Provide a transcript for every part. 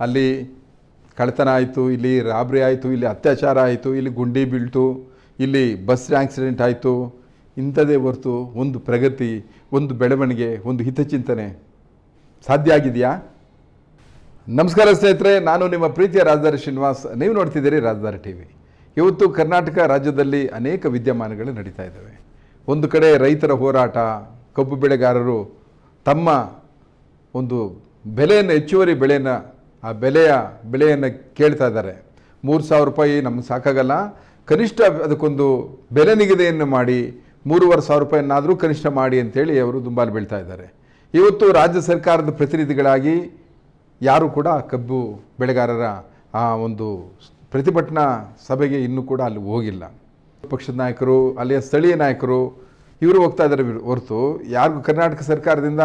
ಅಲ್ಲಿ ಕಳ್ಳತನ ಆಯಿತು ಇಲ್ಲಿ ರಾಬ್ರಿ ಆಯಿತು, ಇಲ್ಲಿ ಅತ್ಯಾಚಾರ ಆಯಿತು, ಇಲ್ಲಿ ಗುಂಡಿ ಬೀಳ್ತು, ಇಲ್ಲಿ ಬಸ್ ಆಕ್ಸಿಡೆಂಟ್ ಆಯಿತು. ಇಂಥದೇ ಹೊರತು ಒಂದು ಪ್ರಗತಿ, ಒಂದು ಬೆಳವಣಿಗೆ, ಒಂದು ಹಿತಚಿಂತನೆ. ಸಾಧ್ಯ ಆಗಿದೆಯಾ? ನಮಸ್ಕಾರ ಸ್ನೇಹಿತರೆ, ನಾನು ನಿಮ್ಮ ಪ್ರೀತಿಯ ರಾಜಧಾನಿ ಶ್ರೀನಿವಾಸ್. ನೀವು ನೋಡ್ತಿದ್ದೀರಿ ರಾಜಧಾರಿ ಟಿ ವಿ. ಇವತ್ತು ಕರ್ನಾಟಕ ರಾಜ್ಯದಲ್ಲಿ ಅನೇಕ ವಿದ್ಯಮಾನಗಳು ನಡೀತಾ ಇದ್ದಾವೆ. ಒಂದು ಕಡೆ ರೈತರ ಹೋರಾಟ, ಕಬ್ಬು ಬೆಳೆಗಾರರು ತಮ್ಮ ಒಂದು ಬೆಲೆಯನ್ನು, ಹೆಚ್ಚುವರಿ ಬೆಳೆಯನ್ನು ಆ ಬೆಲೆಯ ಬೆಲೆಯನ್ನು ಕೇಳ್ತಾ ಇದ್ದಾರೆ. ಮೂರು ಸಾವಿರ ರೂಪಾಯಿ ನಮ್ಗೆ ಸಾಕಾಗಲ್ಲ. ಕನಿಷ್ಠ ಅದಕ್ಕೊಂದು ಬೆಲೆ ನಿಗದಿಯನ್ನು ಮಾಡಿ, ಮೂರುವರೆ ಸಾವಿರ ರೂಪಾಯಿನಾದರೂ ಕನಿಷ್ಠ ಮಾಡಿ ಅಂತೇಳಿ ಅವರು ದುಂಬಾಲು ಬೀಳ್ತಾ ಇದ್ದಾರೆ. ಇವತ್ತು ರಾಜ್ಯ ಸರ್ಕಾರದ ಪ್ರತಿನಿಧಿಗಳಾಗಿ ಯಾರು ಕೂಡ ಕಬ್ಬು ಬೆಳೆಗಾರರ ಆ ಒಂದು ಪ್ರತಿಭಟನಾ ಸಭೆಗೆ ಇನ್ನೂ ಕೂಡ ಅಲ್ಲಿ ಹೋಗಿಲ್ಲ. ಪಕ್ಷದ ನಾಯಕರು, ಅಲ್ಲಿಯ ಸ್ಥಳೀಯ ನಾಯಕರು, ಇವರು ಹೋಗ್ತಾ ಇದ್ದಾರೆ ಹೊರತು ಯಾರಿಗೂ ಕರ್ನಾಟಕ ಸರ್ಕಾರದಿಂದ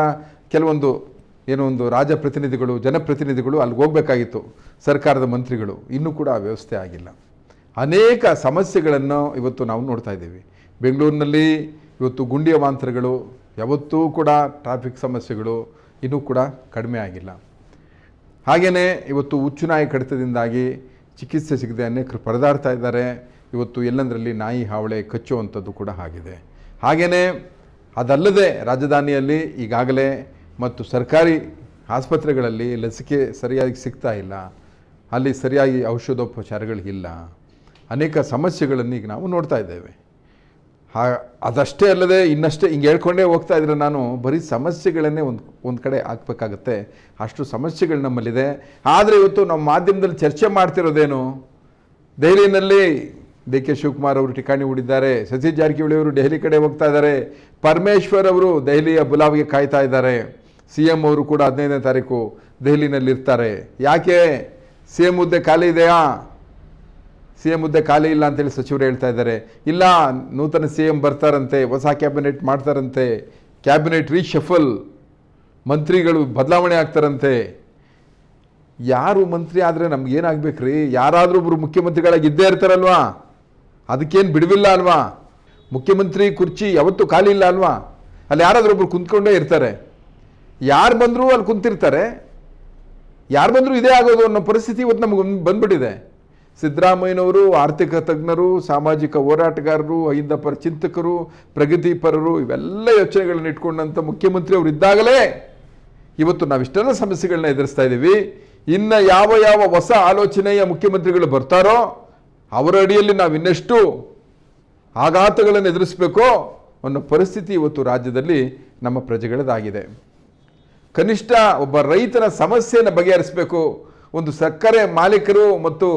ಕೆಲವೊಂದು ಏನೋ ಒಂದು ರಾಜಪ್ರತಿನಿಧಿಗಳು, ಜನಪ್ರತಿನಿಧಿಗಳು ಅಲ್ಲಿಗೆ ಹೋಗಬೇಕಾಗಿತ್ತು, ಸರ್ಕಾರದ ಮಂತ್ರಿಗಳು. ಇನ್ನೂ ಕೂಡ ಆ ವ್ಯವಸ್ಥೆ ಆಗಿಲ್ಲ. ಅನೇಕ ಸಮಸ್ಯೆಗಳನ್ನು ಇವತ್ತು ನಾವು ನೋಡ್ತಾ ಇದ್ದೀವಿ. ಬೆಂಗಳೂರಿನಲ್ಲಿ ಇವತ್ತು ಗುಂಡಿ ಅವಾಂತರಗಳು ಯಾವತ್ತೂ ಕೂಡ ಟ್ರಾಫಿಕ್ ಸಮಸ್ಯೆಗಳು ಇನ್ನೂ ಕೂಡ ಕಡಿಮೆ ಆಗಿಲ್ಲ. ಹಾಗೆಯೇ ಇವತ್ತು ಹುಚ್ಚುನಾಯಿ ಕಡಿತದಿಂದಾಗಿ ಚಿಕಿತ್ಸೆ ಸಿಗದೆ ಅನೇಕರು ಪರದಾಡ್ತಾ ಇದ್ದಾರೆ. ಇವತ್ತು ಎಲ್ಲಂದರಲ್ಲಿ ನಾಯಿ ಹಾವಳೆ ಕಚ್ಚುವಂಥದ್ದು ಕೂಡ ಆಗಿದೆ. ಹಾಗೆಯೇ ಅದಲ್ಲದೆ ರಾಜಧಾನಿಯಲ್ಲಿ ಈಗಾಗಲೇ ಮತ್ತು ಸರ್ಕಾರಿ ಆಸ್ಪತ್ರೆಗಳಲ್ಲಿ ಲಸಿಕೆ ಸರಿಯಾಗಿ ಸಿಗ್ತಾ ಇಲ್ಲ. ಅಲ್ಲಿ ಸರಿಯಾಗಿ ಔಷಧೋಪಚಾರಗಳಿಲ್ಲ ಅನೇಕ ಸಮಸ್ಯೆಗಳನ್ನು ಈಗ ನಾವು ನೋಡ್ತಾ ಇದ್ದೇವೆ. ಹಾ, ಅದಷ್ಟೇ ಅಲ್ಲದೆ ಇನ್ನಷ್ಟೇ ಹಿಂಗೆ ಹೇಳ್ಕೊಂಡೇ ಹೋಗ್ತಾ ಇದ್ರೆ ನಾನು ಬರೀ ಸಮಸ್ಯೆಗಳನ್ನೇ ಒಂದು ಒಂದು ಕಡೆ ಹಾಕ್ಬೇಕಾಗತ್ತೆ. ಅಷ್ಟು ಸಮಸ್ಯೆಗಳು ನಮ್ಮಲ್ಲಿದೆ. ಆದರೆ ಇವತ್ತು ನಮ್ಮ ಮಾಧ್ಯಮದಲ್ಲಿ ಚರ್ಚೆ ಮಾಡ್ತಿರೋದೇನು? ದೆಹಲಿಯಲ್ಲಿ ಡಿ ಕೆ ಶಿವಕುಮಾರ್ ಅವರು ಠಿಕಾಣಿ ಹೂಡಿದ್ದಾರೆ. ಸಸಿ ಜಾರಕಿಹೊಳಿ ಅವರು ದೆಹಲಿ ಕಡೆ ಹೋಗ್ತಾ ಇದ್ದಾರೆ. ಪರಮೇಶ್ವರ್ ಅವರು ದೆಹಲಿಯ ಬುಲಾವಿಗೆ ಕಾಯ್ತಾ ಇದ್ದಾರೆ. ಸಿ ಎಂ ಅವರು ಕೂಡ ಹದಿನೈದನೇ ತಾರೀಕು ದೆಹಲಿನಲ್ಲಿ ಇರ್ತಾರೆ ಯಾಕೆ? ಸಿ ಎಂ ಹುದ್ದೆ ಖಾಲಿ ಇದೆಯಾ? ಸಿ ಎಂ ಹುದ್ದೆ ಖಾಲಿ ಇಲ್ಲ ಅಂತೇಳಿ ಸಚಿವರು ಹೇಳ್ತಾ ಇದ್ದಾರೆ. ಇಲ್ಲ, ನೂತನ ಸಿ ಎಂ ಬರ್ತಾರಂತೆ, ಹೊಸ ಕ್ಯಾಬಿನೆಟ್ ಮಾಡ್ತಾರಂತೆ, ಕ್ಯಾಬಿನೆಟ್ ರೀಶಫಲ್, ಮಂತ್ರಿಗಳು ಬದಲಾವಣೆ ಆಗ್ತಾರಂತೆ. ಯಾರು ಮಂತ್ರಿ ಆದರೆ ಏನಾಗ್ಬೇಕು ರೀ ಯಾರಾದರೂ ಒಬ್ಬರು ಮುಖ್ಯಮಂತ್ರಿಗಳಾಗಿ ಇದ್ದೇ ಇರ್ತಾರಲ್ವಾ? ಅದಕ್ಕೇನು ಬಿಡುವಿಲ್ಲ ಅಲ್ವಾ? ಮುಖ್ಯಮಂತ್ರಿ ಕುರ್ಚಿ ಯಾವತ್ತೂ ಖಾಲಿ ಇಲ್ಲ ಅಲ್ವಾ? ಅಲ್ಲಿ ಯಾರಾದರೂ ಒಬ್ರು ಕುಂತ್ಕೊಂಡೇ ಇರ್ತಾರೆ. ಯಾರು ಬಂದರೂ ಅಲ್ಲಿ ಕುಂತಿರ್ತಾರೆ. ಯಾರು ಬಂದರೂ ಇದೇ ಆಗೋದು ಅನ್ನೋ ಪರಿಸ್ಥಿತಿ ಇವತ್ತು ನಮಗೆ ಬಂದ್ಬಿಟ್ಟಿದೆ. ಸಿದ್ದರಾಮಯ್ಯನವರು, ಆರ್ಥಿಕ ತಜ್ಞರು, ಸಾಮಾಜಿಕ ಹೋರಾಟಗಾರರು ಅಹಿಂದ ಪರ ಚಿಂತಕರು, ಪ್ರಗತಿಪರರು, ಇವೆಲ್ಲ ಯೋಚನೆಗಳನ್ನ ಇಟ್ಕೊಂಡಂಥ ಮುಖ್ಯಮಂತ್ರಿ ಅವರು ಇದ್ದಾಗಲೇ ಇವತ್ತು ನಾವು ಇಷ್ಟೆಲ್ಲ ಸಮಸ್ಯೆಗಳನ್ನ ಎದುರಿಸ್ತಾ ಇದ್ದೀವಿ ಇನ್ನು ಯಾವ ಯಾವ ಹೊಸ ಆಲೋಚನೆಯ ಮುಖ್ಯಮಂತ್ರಿಗಳು ಬರ್ತಾರೋ ಅವರ ಅಡಿಯಲ್ಲಿ ನಾವು ಇನ್ನೆಷ್ಟು ಆಘಾತಗಳನ್ನು ಎದುರಿಸಬೇಕೋ ಅನ್ನೋ ಪರಿಸ್ಥಿತಿ ಇವತ್ತು ರಾಜ್ಯದಲ್ಲಿ ನಮ್ಮ ಪ್ರಜೆಗಳದಾಗಿದೆ ಕನಿಷ್ಠ ಒಬ್ಬ ರೈತನ ಸಮಸ್ಯೆಯನ್ನು ಬಗೆಹರಿಸಬೇಕು. ಒಂದು ಸಕ್ಕರೆ ಮಾಲೀಕರು ಮತ್ತು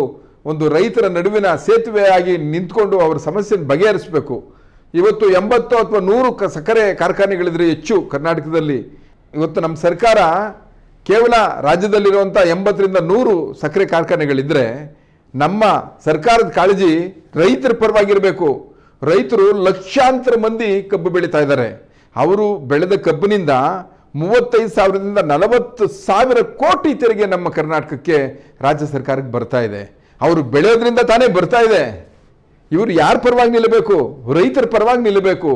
ಒಂದು ರೈತರ ನಡುವಿನ ಸೇತುವೆಯಾಗಿ ನಿಂತ್ಕೊಂಡು ಅವರ ಸಮಸ್ಯೆಯನ್ನು ಬಗೆಹರಿಸಬೇಕು. ಇವತ್ತು ಎಂಬತ್ತು ಅಥವಾ ನೂರು ಕ ಸಕ್ಕರೆ ಕಾರ್ಖಾನೆಗಳಿದ್ರೆ ಹೆಚ್ಚು ಕರ್ನಾಟಕದಲ್ಲಿ. ಇವತ್ತು ನಮ್ಮ ಸರ್ಕಾರ ಕೇವಲ ರಾಜ್ಯದಲ್ಲಿರುವಂಥ ಎಂಬತ್ತರಿಂದ ನೂರು ಸಕ್ಕರೆ ಕಾರ್ಖಾನೆಗಳಿದ್ದರೆ ನಮ್ಮ ಸರ್ಕಾರದ ಕಾಳಜಿ ರೈತರ ಪರವಾಗಿರಬೇಕು. ರೈತರು ಲಕ್ಷಾಂತರ ಮಂದಿ ಕಬ್ಬು ಬೆಳೀತಾ ಇದ್ದಾರೆ. ಅವರು ಬೆಳೆದ ಕಬ್ಬಿನಿಂದ ಮೂವತ್ತೈದು ಸಾವಿರದಿಂದ ನಲವತ್ತು ಸಾವಿರ ಕೋಟಿ ತೆರಿಗೆ ನಮ್ಮ ಕರ್ನಾಟಕಕ್ಕೆ ರಾಜ್ಯ ಸರ್ಕಾರಕ್ಕೆ ಬರ್ತಾ ಇದೆ. ಅವರು ಬೆಳೆಯೋದ್ರಿಂದ ತಾನೇ ಬರ್ತಾ ಇದೆ. ಇವರು ಯಾರ ಪರವಾಗಿ ನಿಲ್ಲಬೇಕು? ರೈತರ ಪರವಾಗಿ ನಿಲ್ಲಬೇಕು.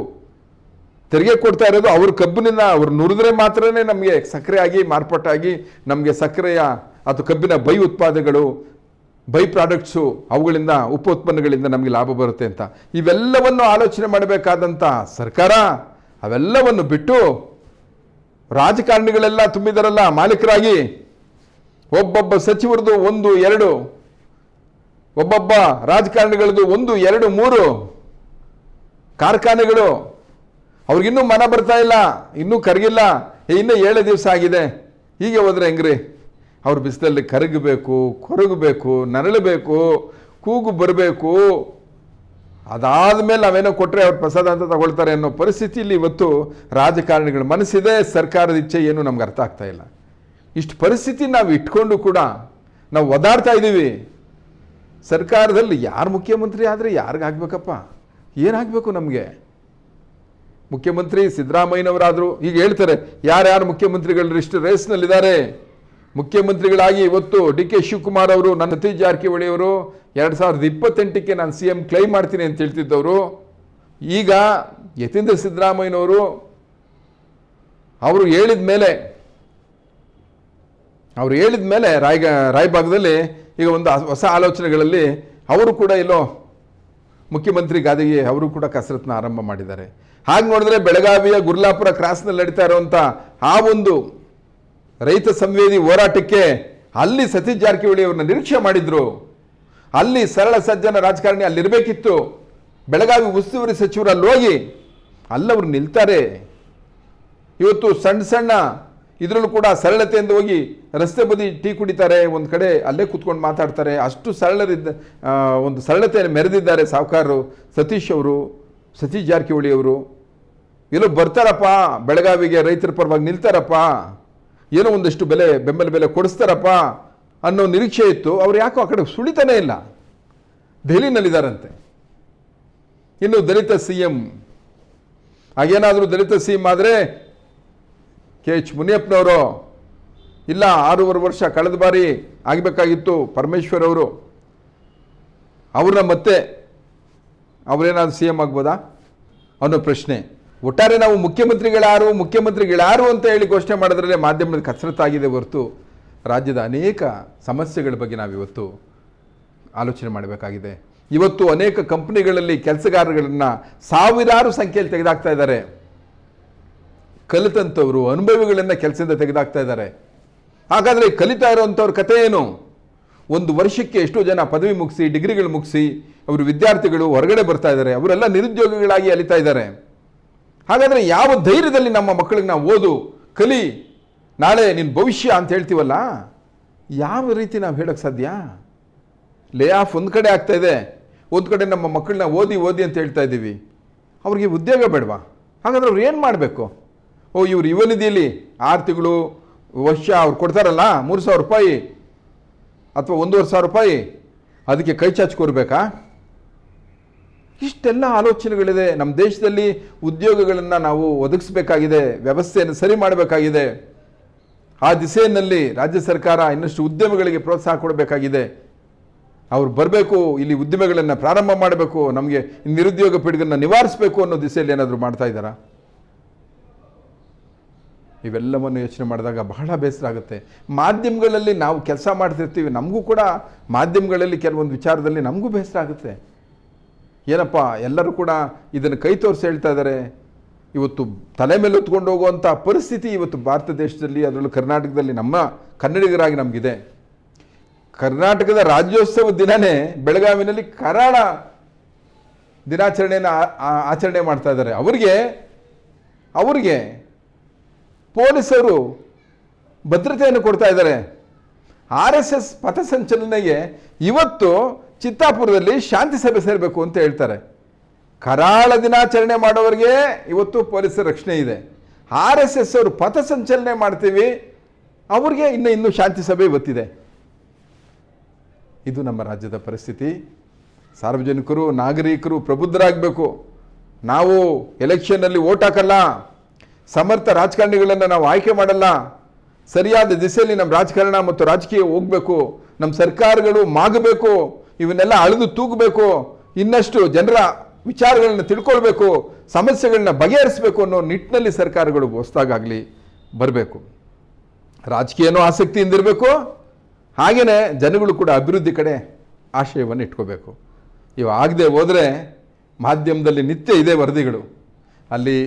ತೆರಿಗೆ ಕೊಡ್ತಾ ಇರೋದು ಅವ್ರ ಕಬ್ಬಿನಿಂದ, ಅವ್ರು ನುರಿದ್ರೆ ಮಾತ್ರನೇ ನಮಗೆ ಸಕ್ಕರೆ ಆಗಿ ಮಾರ್ಪಾಟಾಗಿ ನಮಗೆ ಸಕ್ಕರೆಯ ಅಥವಾ ಕಬ್ಬಿನ ಬೈ ಉತ್ಪಾದನೆಗಳು ಬೈ ಪ್ರಾಡಕ್ಟ್ಸು ಅವುಗಳಿಂದ, ಉಪ ಉತ್ಪನ್ನಗಳಿಂದ ನಮಗೆ ಲಾಭ ಬರುತ್ತೆ ಅಂತ. ಇವೆಲ್ಲವನ್ನು ಆಲೋಚನೆ ಮಾಡಬೇಕಾದಂಥ ಸರ್ಕಾರ, ಅವೆಲ್ಲವನ್ನು ಬಿಟ್ಟು ರಾಜಕಾರಣಿಗಳೆಲ್ಲ ತುಂಬಿದಾರಲ್ಲ, ಮಾಲೀಕರಾಗಿ. ಒಬ್ಬೊಬ್ಬ ಸಚಿವರದು ಒಂದು, ಎರಡು. ಒಬ್ಬೊಬ್ಬ ರಾಜಕಾರಣಿಗಳದ್ದು ಒಂದು, ಎರಡು, ಮೂರು. ಕಾರ್ಖಾನೆಗಳು. ಅವ್ರಿಗಿನ್ನೂ ಮನ ಬರ್ತಾ ಇಲ್ಲ, ಇನ್ನೂ ಕರಗಿಲ್ಲ. ಇನ್ನೂ ಏಳು ದಿವಸ ಆಗಿದೆ. ಹೀಗೆ ಹೋದ್ರೆ ಹೆಂಗ್ರಿ? ಅವ್ರ ಬಿಸಿಲಲ್ಲಿ ಕರಗಬೇಕು, ಕೊರಗಬೇಕು, ನರಳಬೇಕು, ಕೂಗು ಬರಬೇಕು. ಅದಾದ ಮೇಲೆ ನಾವೇನೋ ಕೊಟ್ಟರೆ ಅವ್ರು ಪ್ರಸಾದ ಅಂತ ತಗೊಳ್ತಾರೆ ಅನ್ನೋ ಪರಿಸ್ಥಿತಿಯಲ್ಲಿ ಇವತ್ತು ರಾಜಕಾರಣಿಗಳ ಮನಸ್ಸಿದೆ, ಸರ್ಕಾರದ ಇಚ್ಛೆ ಏನು ನಮ್ಗೆ ಅರ್ಥ ಆಗ್ತಾ ಇಲ್ಲ. ಇಷ್ಟು ಪರಿಸ್ಥಿತಿ ನಾವು ಇಟ್ಕೊಂಡು ಕೂಡ ನಾವು ಒದಾಡ್ತಾ ಇದ್ದೀವಿ. ಸರ್ಕಾರದಲ್ಲಿ ಯಾರು ಮುಖ್ಯಮಂತ್ರಿ ಆದರೆ ಯಾರಿಗಾಗಬೇಕಪ್ಪ ಏನಾಗಬೇಕು ನಮಗೆ? ಮುಖ್ಯಮಂತ್ರಿ ಸಿದ್ದರಾಮಯ್ಯನವರಾದರು ಈಗ ಹೇಳ್ತಾರೆ, ಯಾರ್ಯಾರು ಮುಖ್ಯಮಂತ್ರಿಗಳು ಇಷ್ಟು ರೇಸ್ನಲ್ಲಿದ್ದಾರೆ ಮುಖ್ಯಮಂತ್ರಿಗಳಾಗಿ ಇವತ್ತು ಡಿ ಕೆ ಶಿವಕುಮಾರ್ ಅವರು, ನನ್ನ ಸತೀಶ್ ಜಾರಕಿಹೊಳಿ ಅವರು ಎರಡು ಸಾವಿರದ ಇಪ್ಪತ್ತೆಂಟಕ್ಕೆ ನಾನು ಸಿ ಎಂ ಕ್ಲೈಮ್ ಮಾಡ್ತೀನಿ ಅಂತ ಹೇಳ್ತಿದ್ದವರು. ಈಗ ಯತೀಂದ್ರ ಸಿದ್ದರಾಮಯ್ಯನವರು ಅವರು ಹೇಳಿದ ಮೇಲೆ, ಅವರು ಹೇಳಿದ ಮೇಲೆ ರಾಯಗ, ರಾಯಭಾಗದಲ್ಲಿ ಈಗ ಒಂದು ಹೊಸ ಆಲೋಚನೆಗಳಲ್ಲಿ ಅವರು ಕೂಡ ಎಲ್ಲೋ ಮುಖ್ಯಮಂತ್ರಿ ಗಾದಿಗೆ ಅವರು ಕೂಡ ಕಸರತ್ತನ್ನ ಆರಂಭ ಮಾಡಿದ್ದಾರೆ. ಹಾಗೆ ನೋಡಿದ್ರೆ ಬೆಳಗಾವಿಯ ಗುರ್ಲಾಪುರ ಕ್ರಾಸ್ನಲ್ಲಿ ನಡೀತಾ ಇರುವಂಥ ಆ ಒಂದು ರೈತ ಸಂವೇದಿ ಹೋರಾಟಕ್ಕೆ ಅಲ್ಲಿ ಸತೀಶ್ ಜಾರಕಿಹೊಳಿ ಅವ್ರನ್ನ ನಿರೀಕ್ಷೆ ಮಾಡಿದ್ರು. ಅಲ್ಲಿ ಸರಳ ಸಜ್ಜನ ರಾಜಕಾರಣಿ ಅಲ್ಲಿರಬೇಕಿತ್ತು. ಬೆಳಗಾವಿ ಉಸ್ತುವಾರಿ ಸಚಿವರು ಅಲ್ಲಿ ಹೋಗಿ ಅಲ್ಲವರು ನಿಲ್ತಾರೆ. ಇವತ್ತು ಸಣ್ಣ ಸಣ್ಣ ಇದರಲ್ಲೂ ಕೂಡ ಸರಳತೆಯಿಂದ ಹೋಗಿ ರಸ್ತೆ ಬದಿ ಟೀ ಕುಡಿತಾರೆ, ಒಂದು ಕಡೆ ಅಲ್ಲೇ ಕೂತ್ಕೊಂಡು ಮಾತಾಡ್ತಾರೆ. ಅಷ್ಟು ಸರಳರಿದ್ದ ಒಂದು ಸರಳತೆಯನ್ನು ಮೆರೆದಿದ್ದಾರೆ ಸಾಹುಕಾರರು ಸತೀಶ್ ಅವರು, ಸತೀಶ್ ಜಾರಕಿಹೊಳಿ ಅವರು. ಎಲ್ಲೋ ಬರ್ತಾರಪ್ಪ, ಬೆಳಗಾವಿಗೆ ರೈತರ ಪರವಾಗಿ ನಿಲ್ತಾರಪ್ಪ. ಏನೋ ಒಂದಷ್ಟು ಬೆಲೆ, ಬೆಂಬಲ ಬೆಲೆ ಕೊಡಿಸ್ತಾರಪ್ಪ ಅನ್ನೋ ನಿರೀಕ್ಷೆ ಇತ್ತು. ಅವ್ರು ಯಾಕೋ ಆ ಕಡೆ ಸುಳಿತಾನೇ ಇಲ್ಲ. ದೆಹಲಿನಲ್ಲಿದ್ದಾರಂತೆ. ಇನ್ನು ದಲಿತ ಸಿ ಎಂ ಹಾಗೇನಾದರೂ ದಲಿತ ಸಿ ಎಂ ಆದರೆ ಕೆ ಎಚ್ ಮುನಿಯಪ್ಪನವರು, ಇಲ್ಲ, ಆರೂವರೆ ವರ್ಷ ಕಳೆದ ಬಾರಿ ಆಗಬೇಕಾಗಿತ್ತು ಪರಮೇಶ್ವರ್ ಅವರು. ಅವ್ರನ್ನ ಮತ್ತೆ ಅವರೇನಾದರೂ ಸಿ ಎಂ ಆಗ್ಬೋದಾ ಅನ್ನೋ ಪ್ರಶ್ನೆ. ಒಟ್ಟಾರೆ ನಾವು ಮುಖ್ಯಮಂತ್ರಿಗಳಾರು ಮುಖ್ಯಮಂತ್ರಿಗಳಾರು ಅಂತ ಹೇಳಿ ಘೋಷಣೆ ಮಾಡಿದ್ರೆ ಮಾಧ್ಯಮದ ಕಸರತ್ತಾಗಿದೆ ಹೊರತು ರಾಜ್ಯದ ಅನೇಕ ಸಮಸ್ಯೆಗಳ ಬಗ್ಗೆ ನಾವು ಇವತ್ತು ಆಲೋಚನೆ ಮಾಡಬೇಕಾಗಿದೆ. ಇವತ್ತು ಅನೇಕ ಕಂಪ್ನಿಗಳಲ್ಲಿ ಕೆಲಸಗಾರರುಗಳನ್ನು ಸಾವಿರಾರು ಸಂಖ್ಯೆಯಲ್ಲಿ ತೆಗೆದಾಕ್ತಾ ಇದ್ದಾರೆ. ಕಲಿತಂಥವ್ರು, ಅನುಭವಿಗಳನ್ನು ಕೆಲಸದಿಂದ ತೆಗೆದಾಕ್ತಾ ಇದ್ದಾರೆ. ಹಾಗಾದರೆ ಕಲಿತಾ ಇರೋವಂಥವ್ರ ಕಥೆ ಏನು? ಒಂದು ವರ್ಷಕ್ಕೆ ಎಷ್ಟೋ ಜನ ಪದವಿ ಮುಗಿಸಿ, ಡಿಗ್ರಿಗಳು ಮುಗಿಸಿ, ಅವರು ವಿದ್ಯಾರ್ಥಿಗಳು ಹೊರಗಡೆ ಬರ್ತಾ ಇದ್ದಾರೆ. ಅವರೆಲ್ಲ ನಿರುದ್ಯೋಗಿಗಳಾಗಿ ಅಲಿತಾ ಇದ್ದಾರೆ. ಹಾಗಾದರೆ ಯಾವ ಧೈರ್ಯದಲ್ಲಿ ನಮ್ಮ ಮಕ್ಕಳಿಗೆ ನಾವು ಓದು, ಕಲಿ, ನಾಳೆ ನಿನ್ನ ಭವಿಷ್ಯ ಅಂತ ಹೇಳ್ತೀವಲ್ಲ, ಯಾವ ರೀತಿ ನಾವು ಹೇಳೋಕ್ಕೆ ಸಾಧ್ಯ? ಲೇ ಆಫ್ ಒಂದು ಕಡೆ ಆಗ್ತಾ ಇದೆ, ಒಂದು ಕಡೆ ನಮ್ಮ ಮಕ್ಕಳನ್ನ ಓದಿ ಓದಿ ಅಂತ ಹೇಳ್ತಾ ಇದ್ದೀವಿ. ಅವ್ರಿಗೆ ಉದ್ಯೋಗ ಬೇಡವಾ? ಹಾಗಾದ್ರೆ ಅವ್ರು ಏನು ಮಾಡಬೇಕು? ಓ, ಇವರು ಇವನಿದೆಯಲ್ಲಿ ಆರು ತಿಂಗಳು ವರ್ಷ ಅವ್ರು ಕೊಡ್ತಾರಲ್ಲ, ಮೂರು ಸಾವಿರ ರೂಪಾಯಿ, ಅಥವಾ ಒಂದೂವರೆ ಸಾವಿರ ರೂಪಾಯಿ, ಅದಕ್ಕೆ ಕೈ ಚಾಚ್ಕೊರ್ಬೇಕಾ? ಇಷ್ಟೆಲ್ಲ ಆಲೋಚನೆಗಳಿದೆ. ನಮ್ಮ ದೇಶದಲ್ಲಿ ಉದ್ಯೋಗಗಳನ್ನು ನಾವು ಒದಗಿಸಬೇಕಾಗಿದೆ. ವ್ಯವಸ್ಥೆಯನ್ನು ಸರಿ ಮಾಡಬೇಕಾಗಿದೆ. ಆ ದಿಸೆಯಲ್ಲಿ ರಾಜ್ಯ ಸರ್ಕಾರ ಇನ್ನಷ್ಟು ಉದ್ಯಮಗಳಿಗೆ ಪ್ರೋತ್ಸಾಹ ಕೊಡಬೇಕಾಗಿದೆ. ಅವ್ರು ಬರಬೇಕು, ಇಲ್ಲಿ ಉದ್ಯಮಗಳನ್ನು ಪ್ರಾರಂಭ ಮಾಡಬೇಕು, ನಮಗೆ ನಿರುದ್ಯೋಗ ಪೀಡಿಗನ್ನು ನಿವಾರಿಸಬೇಕು ಅನ್ನೋ ದಿಸೆಯಲ್ಲಿ ಏನಾದರೂ ಮಾಡ್ತಾ ಇದ್ದಾರಾ? ಇವೆಲ್ಲವನ್ನು ಯೋಚನೆ ಮಾಡಿದಾಗ ಬಹಳ ಬೇಸರ ಆಗುತ್ತೆ. ಮಾಧ್ಯಮಗಳಲ್ಲಿ ನಾವು ಕೆಲಸ ಮಾಡ್ತಿರ್ತೀವಿ, ನಮಗೂ ಕೂಡ ಮಾಧ್ಯಮಗಳಲ್ಲಿ ಕೆಲವೊಂದು ವಿಚಾರದಲ್ಲಿ ನಮಗೂ ಬೇಸರ ಆಗುತ್ತೆ. ಏನಪ್ಪ, ಎಲ್ಲರೂ ಕೂಡ ಇದನ್ನು ಕೈ ತೋರಿಸಿ ಹೇಳ್ತಾ ಇದ್ದಾರೆ. ಇವತ್ತು ತಲೆ ಮೇಲೆ ಹೊತ್ಕೊಂಡು ಹೋಗುವಂಥ ಪರಿಸ್ಥಿತಿ ಇವತ್ತು ಭಾರತ ದೇಶದಲ್ಲಿ, ಅದರಲ್ಲೂ ಕರ್ನಾಟಕದಲ್ಲಿ ನಮ್ಮ ಕನ್ನಡಿಗರಾಗಿ ನಮಗಿದೆ. ಕರ್ನಾಟಕದ ರಾಜ್ಯೋತ್ಸವ ದಿನನೇ ಬೆಳಗಾವಿನಲ್ಲಿ ಕರಾಳ ದಿನಾಚರಣೆಯನ್ನು ಆಚರಣೆ ಮಾಡ್ತಾ ಇದ್ದಾರೆ. ಅವರಿಗೆ ಅವರಿಗೆ ಪೊಲೀಸರು ಭದ್ರತೆಯನ್ನು ಕೊಡ್ತಾ ಇದ್ದಾರೆ. ಆರ್ ಎಸ್ ಎಸ್ ಪಥಸಂಚಲನೆಗೆ ಇವತ್ತು ಚಿತ್ತಾಪುರದಲ್ಲಿ ಶಾಂತಿ ಸಭೆ ಸೇರಬೇಕು ಅಂತ ಹೇಳ್ತಾರೆ. ಕರಾಳ ದಿನಾಚರಣೆ ಮಾಡೋರಿಗೆ ಇವತ್ತು ಪೊಲೀಸರ ರಕ್ಷಣೆ ಇದೆ. ಆರ್ ಎಸ್ ಎಸ್ ಅವರು ಪಥಸಂಚಲನೆ ಮಾಡ್ತೀವಿ, ಅವ್ರಿಗೆ ಇನ್ನು ಇನ್ನೂ ಶಾಂತಿ ಸಭೆ ಇವತ್ತಿದೆ. ಇದು ನಮ್ಮ ರಾಜ್ಯದ ಪರಿಸ್ಥಿತಿ. ಸಾರ್ವಜನಿಕರು, ನಾಗರಿಕರು ಪ್ರಬುದ್ಧರಾಗಬೇಕು. ನಾವು ಎಲೆಕ್ಷನ್ನಲ್ಲಿ ಓಟ್ ಹಾಕಲ್ಲ. ಸಮರ್ಥ ರಾಜಕಾರಣಿಗಳನ್ನು ನಾವು ಆಯ್ಕೆ ಮಾಡಲ್ಲ. ಸರಿಯಾದ ದಿಸೆಯಲ್ಲಿ ನಮ್ಮ ರಾಜಕಾರಣ ಮತ್ತು ರಾಜಕೀಯ ಹೋಗಬೇಕು. ನಮ್ಮ ಸರ್ಕಾರಗಳು ಮಾಗಬೇಕು. ಇವನ್ನೆಲ್ಲ ಅಳೆದು ತೂಗಬೇಕು, ಇನ್ನಷ್ಟು ಜನರ ವಿಚಾರಗಳನ್ನ ತಿಳ್ಕೊಳ್ಬೇಕು, ಸಮಸ್ಯೆಗಳನ್ನ ಬಗೆಹರಿಸಬೇಕು ಅನ್ನೋ ನಿಟ್ಟಿನಲ್ಲಿ ಸರ್ಕಾರಗಳು ಹೊಸದಾಗಲಿ ಬರಬೇಕು. ರಾಜಕೀಯನೂ ಆಸಕ್ತಿಯಿಂದ ಇರಬೇಕು ಹಾಗೆಯೇ ಜನಗಳು ಕೂಡ ಅಭಿವೃದ್ಧಿ ಕಡೆ ಆಶಯವನ್ನು ಇಟ್ಕೋಬೇಕು. ಇವು ಆಗದೆ ಹೋದರೆ ಮಾಧ್ಯಮದಲ್ಲಿ ನಿತ್ಯ ಇದೆ ವರದಿಗಳು. ಅಲ್ಲಿ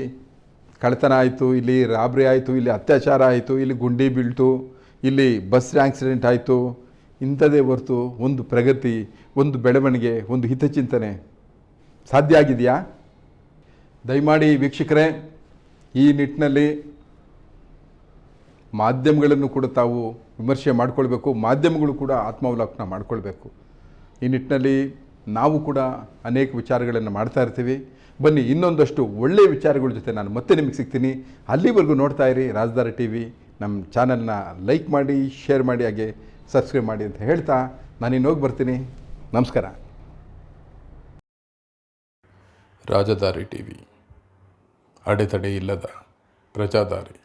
ಕಳ್ಳತನ ಆಯಿತು, ಇಲ್ಲಿ ರಾಬ್ರಿ ಆಯಿತು, ಇಲ್ಲಿ ಅತ್ಯಾಚಾರ ಆಯಿತು, ಇಲ್ಲಿ ಗುಂಡಿ ಬೀಳ್ತು, ಇಲ್ಲಿ ಬಸ್ ಆಕ್ಸಿಡೆಂಟ್ ಆಯಿತು ಇಂಥದ್ದೇ ಹೊರತು ಒಂದು ಪ್ರಗತಿ, ಒಂದು ಬೆಳವಣಿಗೆ, ಒಂದು ಹಿತಚಿಂತನೆ ಸಾಧ್ಯ ಆಗಿದೆಯಾ? ದಯಮಾಡಿ ವೀಕ್ಷಕರೇ, ಈ ನಿಟ್ಟಿನಲ್ಲಿ ಮಾಧ್ಯಮಗಳನ್ನು ಕೂಡ ತಾವು ವಿಮರ್ಶೆ ಮಾಡಿಕೊಳ್ಬೇಕು, ಮಾಧ್ಯಮಗಳು ಕೂಡ ಆತ್ಮಾವಲೋಕನ ಮಾಡಿಕೊಳ್ಬೇಕು. ಈ ನಿಟ್ಟಿನಲ್ಲಿ ನಾವು ಕೂಡ ಅನೇಕ ವಿಚಾರಗಳನ್ನು ಮಾಡ್ತಾ ಇರ್ತೀವಿ. ಬನ್ನಿ, ಇನ್ನೊಂದಷ್ಟು ಒಳ್ಳೆಯ ವಿಚಾರಗಳ ಜೊತೆ ನಾನು ಮತ್ತೆ ನಿಮಗೆ ಸಿಗ್ತೀನಿ. ಅಲ್ಲಿವರೆಗೂ ನೋಡ್ತಾ ಇರಿ ರಾಜಧಾರ ಟಿ ವಿ ನಮ್ಮ ಚಾನಲ್ನ ಲೈಕ್ ಮಾಡಿ, ಶೇರ್ ಮಾಡಿ, ಹಾಗೆ ಸಬ್ಸ್ಕ್ರೈಬ್ ಮಾಡಿ ಅಂತ ಹೇಳ್ತಾ ನಾನು ಇನ್ನೋಗಿ ಬರ್ತೀನಿ. ನಮಸ್ಕಾರ. ರಾಜಧಾರಿ ಟಿ ವಿ ಅಡೆತಡೆ ಇಲ್ಲದ ಪ್ರಜಾದಾರಿ.